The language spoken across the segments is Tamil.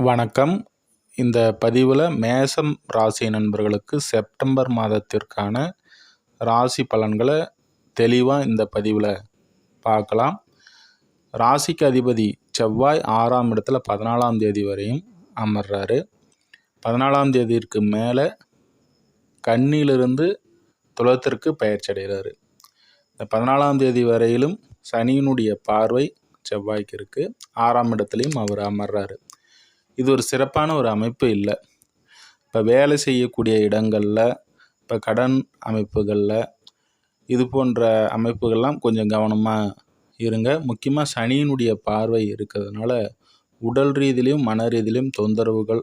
வணக்கம். இந்த பதிவில் மேசம் ராசி நண்பர்களுக்கு செப்டம்பர் மாதத்திற்கான ராசி பலன்களை தெளிவாக இந்த பதிவில் பார்க்கலாம். ராசிக்கு அதிபதி செவ்வாய் ஆறாம் இடத்துல பதினாலாம் தேதி வரையும் அமர்றாரு. பதினாலாம் தேதிக்கு மேலே கண்ணிலிருந்து துளத்திற்கு பயிற்சி அடைகிறாரு. இந்த பதினாலாம் தேதி வரையிலும் சனியினுடைய பார்வை செவ்வாய்க்கு இருக்குது ஆறாம் இடத்துலையும் அவர் அமர்றாரு. இது ஒரு சிறப்பான ஒரு அமைப்பு இல்லை. இப்போ வேலை செய்யக்கூடிய இடங்களில் இப்போ கடன் அமைப்புகளில் இது போன்ற அமைப்புகள்லாம் கொஞ்சம் கவனமாக இருங்க. முக்கியமாக சனியினுடைய பார்வை இருக்கிறதுனால உடல் ரீதியிலையும் மன ரீதியிலையும் தொந்தரவுகள்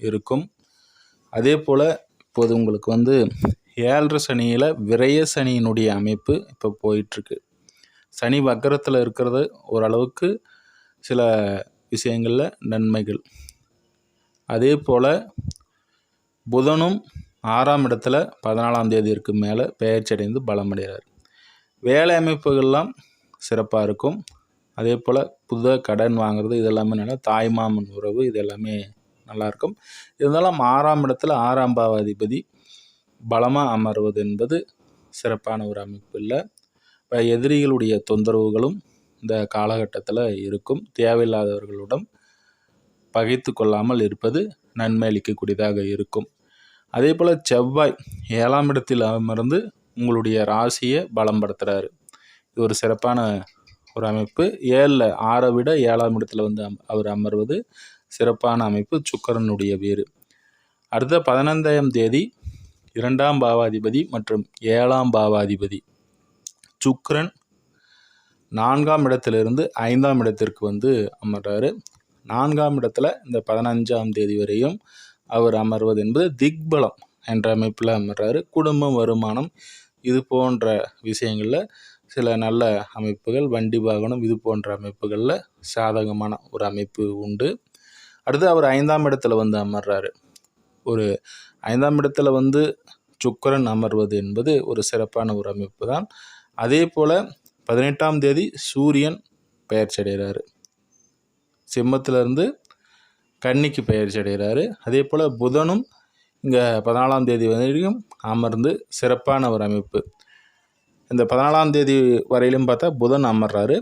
இருக்கும். அதே போல் இப்போது உங்களுக்கு வந்து ஏழரை சனியில் விரய சனியினுடைய அமைப்பு இப்போ போயிட்டுருக்கு. சனி வக்கரத்தில் இருக்கிறது ஓரளவுக்கு சில விஷயங்களில் நன்மைகள். அதே போல் புதனும் ஆறாம் இடத்துல பதினாலாம் தேதிக்கு மேலே பெயர்ச்சடைந்து பலமடைகிறார். வேலை அமைப்புகள்லாம் சிறப்பாக இருக்கும். அதே போல் புத கடன் வாங்குறது இதெல்லாமே நல்லா தாய்மாமன் உறவு இது எல்லாமே நல்லாயிருக்கும் இருந்தாலும் ஆறாம் இடத்துல ஆறாம் பாவாதிபதி பலமாக அமர்வது என்பது சிறப்பான ஒரு அமைப்பு இல்லை. இப்போ எதிரிகளுடைய தொந்தரவுகளும் இந்த காலகட்டத்தில் இருக்கும். தேவையில்லாதவர்களுடன் பகைத்து கொள்ளாமல் இருப்பது நன்மை அளிக்கக்கூடியதாக இருக்கும். அதே போல் செவ்வாய் ஏழாம் இடத்தில் அமர்ந்து உங்களுடைய ராசியை பலம்படுத்துகிறாரு இது ஒரு சிறப்பான ஒரு அமைப்பு. ஏழில் ஆறை விட ஏழாம் இடத்துல வந்து அவர் அமர்வது சிறப்பான அமைப்பு. சுக்கரனுடைய வேறு. அடுத்த பதினைந்தாம் தேதி இரண்டாம் பாவாதிபதி மற்றும் ஏழாம் பாவாதிபதி. சுக்கரன் நான்காம் இடத்திலிருந்து ஐந்தாம் இடத்திற்கு வந்து அமர்றாரு. நான்காம் இடத்துல இந்த பதினஞ்சாம் தேதி வரையும் அவர் அமர்வது என்பது திக்பலம் என்ற அமைப்பில் அமர்றாரு. குடும்பம் வருமானம் இது போன்ற விஷயங்களில் சில நல்ல அமைப்புகள் வண்டி வாகனம் இது போன்ற அமைப்புகளில் சாதகமான ஒரு அமைப்பு உண்டு. அடுத்து அவர் ஐந்தாம் இடத்துல வந்து அமர்றாரு. ஒரு ஐந்தாம் இடத்துல வந்து சுக்கரன் அமர்வது என்பது ஒரு சிறப்பான ஒரு அமைப்பு தான் அதே போல் பதினெட்டாம் தேதி சூரியன் பெயர்ச்சி அடைகிறாரு சிம்மத்திலேருந்து கன்னிக்கு பயிற்சி அடைகிறாரு. அதே போல் புதனும் இங்கே பதினாலாம் தேதி வரைக்கும் அமர்ந்து சிறப்பான ஒரு அமைப்பு. இந்த பதினாலாம் தேதி வரையிலும் பார்த்தா புதன் அமர்றாரு.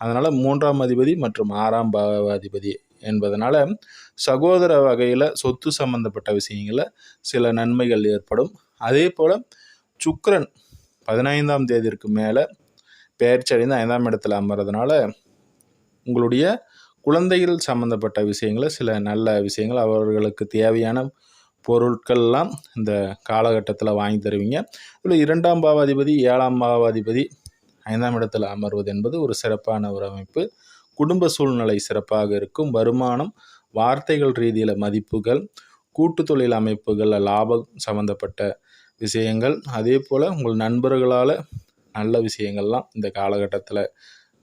அதனால் மூன்றாம் அதிபதி மற்றும் ஆறாம் பாவாதிபதி என்பதனால் சகோதர வகையில் சொத்து சம்பந்தப்பட்ட விஷயங்களில் சில நன்மைகள் ஏற்படும். அதே போல் சுக்கரன் பதினைந்தாம் தேதிக்கு மேலே பெயர்ச்சி அடைந்து ஐந்தாம் இடத்துல அமர்றதுனால உங்களுடைய குழந்தைகள் சம்மந்தப்பட்ட விஷயங்களை சில நல்ல விஷயங்கள் அவர்களுக்கு தேவையான பொருட்கள்லாம் இந்த காலகட்டத்தில் வாங்கி தருவீங்க. இதில் இரண்டாம் பாவாதிபதி ஏழாம் பாவாதிபதி ஐந்தாம் இடத்தில் அமர்வது என்பது ஒரு சிறப்பான ஒரு அமைப்பு. குடும்ப சூழ்நிலை சிறப்பாக இருக்கும். வருமானம் வார்த்தைகள் ரீதியில் மதிப்புகள் கூட்டு தொழில் அமைப்புகள் லாபம் சம்மந்தப்பட்ட விஷயங்கள். அதே போல் உங்கள் நண்பர்களால் நல்ல விஷயங்கள்லாம் இந்த காலகட்டத்தில்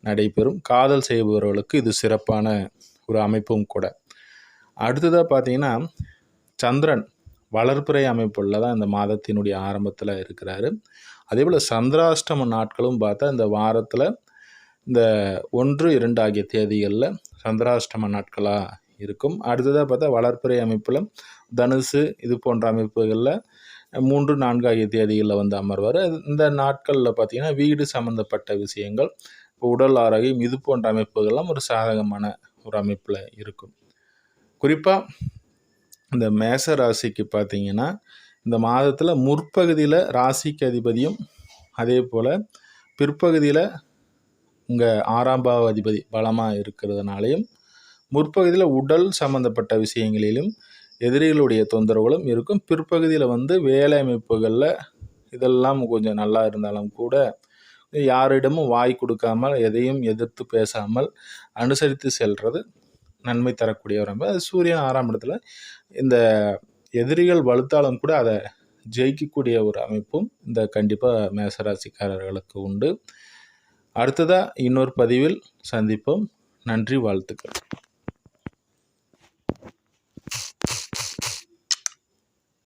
நடைபெறும். காதல் செய்பவர்களுக்கு இது சிறப்பான ஒரு அமைப்பும் கூட. அடுத்ததாக பார்த்தீங்கன்னா சந்திரன் வளர்ப்புறை அமைப்புள்ள தான் இந்த மாதத்தினுடைய ஆரம்பத்தில் இருக்கிறாரு. அதே போல் சந்திராஷ்டம நாட்களும் பார்த்தா இந்த வாரத்தில் இந்த ஒன்று இரண்டு ஆகிய தேதிகளில் சந்திராஷ்டம நாட்களாக இருக்கும். அடுத்ததாக பார்த்தா வளர்ப்புறை அமைப்பில் தனுசு இது போன்ற அமைப்புகளில் மூன்று நான்கு ஆகிய தேதிகளில் வந்து அமர்வார். இந்த நாட்களில் பார்த்திங்கன்னா வீடு சம்மந்தப்பட்ட விஷயங்கள் உடல் ஆரோக்கியம் இது போன்ற அமைப்புகள்லாம் ஒரு சாதகமான ஒரு அமைப்பில் இருக்கும். குறிப்பாக இந்த மேச ராசிக்கு பார்த்தீங்கன்னா இந்த மாதத்தில் முற்பகுதியில் ராசிக்கு அதிபதியும் அதே போல் பிற்பகுதியில் இங்கே ஆறாம் பாவ அதிபதி பலமாக இருக்கிறதுனாலையும் முற்பகுதியில் உடல் சம்மந்தப்பட்ட விஷயங்களிலும் எதிரிகளுடைய தொந்தரவுகளும் இருக்கும். பிற்பகுதியில் வந்து வேலை அமைப்புகளில் இதெல்லாம் கொஞ்சம் நல்லா இருந்தாலும் கூட யாரிடமும் வாய் கொடுக்காமல் எதையும் எதிர்த்து பேசாமல் அனுசரித்து செல்வது நன்மை தரக்கூடிய ஒரு அமைப்பு அது சூரியன் ஆறாம் இடத்துல இந்த எதிரிகள் வலுத்தாலும் கூட அதை ஜெயிக்கக்கூடிய ஒரு அமைப்பும் இந்த கண்டிப்பாக மேசராசிக்காரர்களுக்கு உண்டு. அடுத்ததாக இன்னொரு பதிவில் சந்திப்போம். நன்றி வாழ்த்துக்கள்.